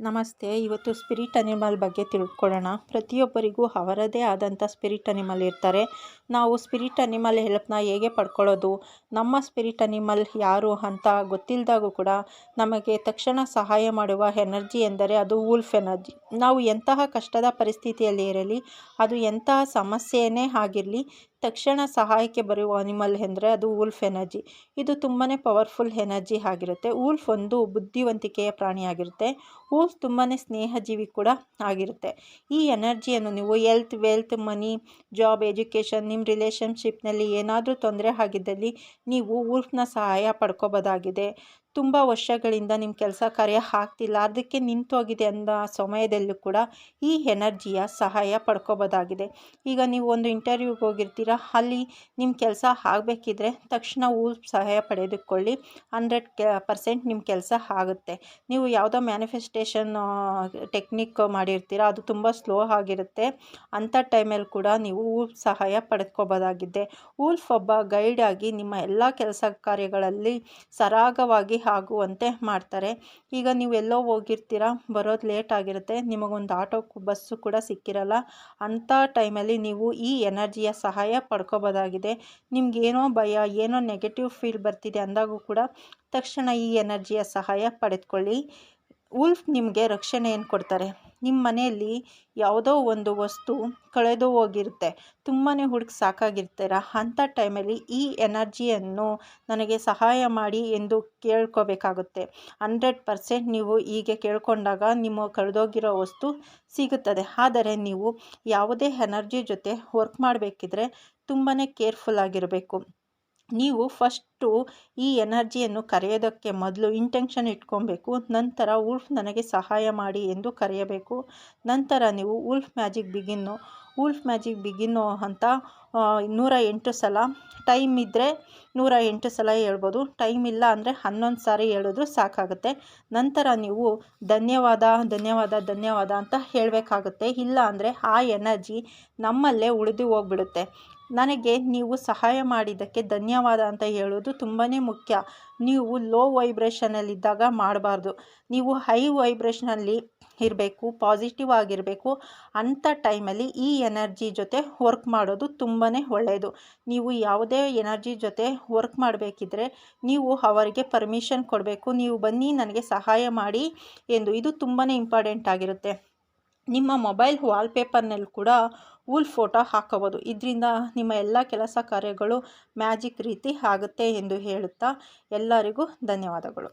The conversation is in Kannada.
ನಮಸ್ತೆ. ಇವತ್ತು ಸ್ಪಿರಿಟ್ ಅನಿಮಲ್ ಬಗ್ಗೆ ತಿಳ್ಕೊಳ್ಳೋಣ. ಪ್ರತಿಯೊಬ್ಬರಿಗೂ ಅವರದೇ ಆದಂಥ ಸ್ಪಿರಿಟ್ ಅನಿಮಲ್ ಇರ್ತಾರೆ. ನಾವು ಸ್ಪಿರಿಟ್ ಅನಿಮಲ್ ಹೆಲ್ಪ್ನ ಹೇಗೆ ಪಡ್ಕೊಳ್ಳೋದು? ನಮ್ಮ ಸ್ಪಿರಿಟ್ ಅನಿಮಲ್ ಯಾರು ಅಂತ ಗೊತ್ತಿಲ್ಲದಾಗೂ ಕೂಡ ನಮಗೆ ತಕ್ಷಣ ಸಹಾಯ ಮಾಡುವ ಎನರ್ಜಿ ಎಂದರೆ ಅದು ವೂಲ್ಫ್ ಎನರ್ಜಿ. ನಾವು ಎಂತಹ ಕಷ್ಟದ ಪರಿಸ್ಥಿತಿಯಲ್ಲಿ ಇರಲಿ, ಅದು ಎಂತಹ ಸಮಸ್ಯೆಯೇ ಆಗಿರಲಿ ತಕ್ಷಣ ಸಹಾಯಕ್ಕೆ ಬರುವ ಅನಿಮಲ್ ಎಂದರೆ ಅದು ವೂಲ್ಫ್ ಎನರ್ಜಿ. ಇದು ತುಂಬಾ ಪವರ್ಫುಲ್ ಎನರ್ಜಿ ಆಗಿರುತ್ತೆ. ವೂಲ್ಫ್ ಒಂದು ಬುದ್ಧಿವಂತಿಕೆಯ ಪ್ರಾಣಿಯಾಗಿರುತ್ತೆ ವೂಲ್ಫ್ ತುಂಬಾ ಸ್ನೇಹಜೀವಿ ಕೂಡ ಆಗಿರುತ್ತೆ. ಈ ಎನರ್ಜಿಯನ್ನು ನೀವು health wealth, money, job, education, ನಿಮ್ಮ ರಿಲೇಷನ್ಶಿಪ್ನಲ್ಲಿ ಏನಾದರೂ ತೊಂದರೆ ಆಗಿದ್ದಲ್ಲಿ ನೀವು ವೂಲ್ಫ್ನ ಸಹಾಯ ಪಡ್ಕೋಬೋದಾಗಿದೆ. ತುಂಬ ವರ್ಷಗಳಿಂದ ನಿಮ್ಮ ಕೆಲಸ ಕಾರ್ಯ ಆಗ್ತಿಲ್ಲ ಅದಕ್ಕೆ ನಿಂತೋಗಿದೆ ಅಂದ ಸಮಯದಲ್ಲೂ ಕೂಡ ಈ ಎನರ್ಜಿಯ ಸಹಾಯ ಪಡ್ಕೋಬೋದಾಗಿದೆ. ಈಗ ನೀವು ಒಂದು ಇಂಟರ್ವ್ಯೂಗೆ ಹೋಗಿರ್ತೀರ, ಅಲ್ಲಿ ನಿಮ್ಮ ಕೆಲಸ ಆಗಬೇಕಿದ್ರೆ ತಕ್ಷಣ ಊ ಸಹಾಯ ಪಡೆದುಕೊಳ್ಳಿ, ಹಂಡ್ರೆಡ್ ಪರ್ಸೆಂಟ್ ನಿಮ್ಮ ಕೆಲಸ ಆಗುತ್ತೆ. ನೀವು ಯಾವುದೋ ಮ್ಯಾನಿಫೆಸ್ಟೇಷನ್ ಟೆಕ್ನಿಕ್ ಮಾಡಿರ್ತೀರ, ಅದು ತುಂಬ ಸ್ಲೋ ಆಗಿರುತ್ತೆ, ಅಂಥ ಟೈಮಲ್ಲಿ ಕೂಡ ನೀವು ಊ ಸಹಾಯ ಪಡ್ಕೋಬೋದಾಗಿದೆ. ಊಲ್ಫ್ ಒಬ್ಬ ಗೈಡ್ ಆಗಿ ನಿಮ್ಮ ಎಲ್ಲ ಕೆಲಸ ಕಾರ್ಯಗಳಲ್ಲಿ ಸರಾಗವಾಗಿ ಆಗುವಂತೆ ಮಾಡ್ತಾರೆ. ಈಗ ನೀವು ಎಲ್ಲೋ ಹೋಗಿರ್ತೀರ, ಬರೋದು ಲೇಟ್ ಆಗಿರುತ್ತೆ, ನಿಮಗೊಂದು ಆಟೋ ಬಸ್ಸು ಕೂಡ ಸಿಕ್ಕಿರಲ್ಲ, ಅಂಥ ಟೈಮಲ್ಲಿ ನೀವು ಈ ಎನರ್ಜಿಯ ಸಹಾಯ ಪಡ್ಕೋಬೋದಾಗಿದೆ. ನಿಮಗೇನೋ ಭಯ, ಏನೋ ನೆಗೆಟಿವ್ ಫೀಲ್ ಬರ್ತಿದೆ ಅಂದಾಗೂ ಕೂಡ ತಕ್ಷಣ ಈ ಎನರ್ಜಿಯ ಸಹಾಯ ಪಡೆದುಕೊಳ್ಳಿ. ಉಲ್ಫ್ ನಿಮಗೆ ರಕ್ಷಣೆಯನ್ನು ಕೊಡ್ತಾರೆ. ನಿಮ್ಮ ಮನೆಯಲ್ಲಿ ಯಾವುದೋ ಒಂದು ವಸ್ತು ಕಳೆದು ಹೋಗಿರುತ್ತೆ. ತುಂಬಾ ಹುಡುಕಿ ಸಾಕಾಗಿರ್ತೀರ? ಅಂಥ ಟೈಮಲ್ಲಿ ಈ ಎನರ್ಜಿಯನ್ನು ನನಗೆ ಸಹಾಯ ಮಾಡಿ ಎಂದು ಕೇಳ್ಕೋಬೇಕಾಗುತ್ತೆ. ಹಂಡ್ರೆಡ್ ಪರ್ಸೆಂಟ್ ನೀವು ಹೀಗೆ ಕೇಳ್ಕೊಂಡಾಗ ನಿಮ್ಮ ಕಳೆದೋಗಿರೋ ವಸ್ತು ಸಿಗುತ್ತದೆ. ಆದರೆ ನೀವು ಯಾವುದೇ ಎನರ್ಜಿ ಜೊತೆ ವರ್ಕ್ ಮಾಡಬೇಕಿದ್ರೆ ತುಂಬಾ ಕೇರ್ಫುಲ್ ಆಗಿರಬೇಕು. ನೀವು ಫಸ್ಟು ಈ ಎನರ್ಜಿಯನ್ನು ಕರೆಯೋದಕ್ಕೆ ಮೊದಲು ಇಂಟೆನ್ಷನ್ ಇಟ್ಕೊಬೇಕು, ನಂತರ ಉಲ್ಫ್ ನನಗೆ ಸಹಾಯ ಮಾಡಿ ಎಂದು ಕರೆಯಬೇಕು, ನಂತರ ನೀವು wolf magic begin wolf magic begin ಅಂತ ನೂರ ಎಂಟು ಸಲ. ಟೈಮ್ ಇದ್ದರೆ ನೂರ ಎಂಟು ಸಲ ಹೇಳ್ಬೋದು. ಟೈಮ್ ಇಲ್ಲ ಅಂದರೆ ಹನ್ನೊಂದು ಸಾರಿ ಹೇಳಿದ್ರು ಸಾಕಾಗುತ್ತೆ. ನಂತರ ನೀವು ಧನ್ಯವಾದ ಧನ್ಯವಾದ ಧನ್ಯವಾದ ಅಂತ ಹೇಳಬೇಕಾಗುತ್ತೆ. ಇಲ್ಲ ಅಂದರೆ ಆ ಎನರ್ಜಿ ನಮ್ಮಲ್ಲೇ ಉಳಿದು ಹೋಗ್ಬಿಡುತ್ತೆ. ನನಗೆ ನೀವು ಸಹಾಯ ಮಾಡಿದ್ದಕ್ಕೆ ಧನ್ಯವಾದ ಅಂತ ಹೇಳೋದು ತುಂಬಾ ಮುಖ್ಯ. ನೀವು ಲೋ ವೈಬ್ರೇಷನಲ್ಲಿದ್ದಾಗ ಮಾಡಬಾರ್ದು. ನೀವು ಹೈ ವೈಬ್ರೇಷನಲ್ಲಿ ಇರಬೇಕು ಪಾಸಿಟಿವ್ ಆಗಿರಬೇಕು ಅಂಥ ಟೈಮಲ್ಲಿ ಈ ಎನರ್ಜಿ ಜೊತೆ ವರ್ಕ್ ಮಾಡೋದು ತುಂಬಾ ಒಳ್ಳೆಯದು ನೀವು ಯಾವುದೇ ಎನರ್ಜಿ ಜೊತೆ ವರ್ಕ್ ಮಾಡಬೇಕಿದ್ರೆ ನೀವು ಅವರಿಗೆ ಪರ್ಮಿಷನ್ ಕೊಡಬೇಕು. ನೀವು ಬನ್ನಿ, ನನಗೆ ಸಹಾಯ ಮಾಡಿ ಎಂದು. ಇದು ತುಂಬಾ ಇಂಪಾರ್ಟೆಂಟ್ ಆಗಿರುತ್ತೆ. ನಿಮ್ಮ ಮೊಬೈಲ್ ವಾಲ್ಪೇಪರ್ನಲ್ಲಿ ಕೂಡ ಊಲ್ ಫೋಟೋ ಹಾಕಬಹುದು. ಇದರಿಂದ ನಿಮ್ಮ ಎಲ್ಲ ಕೆಲಸ ಕಾರ್ಯಗಳು ಮ್ಯಾಜಿಕ್ ರೀತಿ ಆಗುತ್ತೆ ಎಂದು ಹೇಳುತ್ತಾ ಎಲ್ಲರಿಗೂ ಧನ್ಯವಾದಗಳು.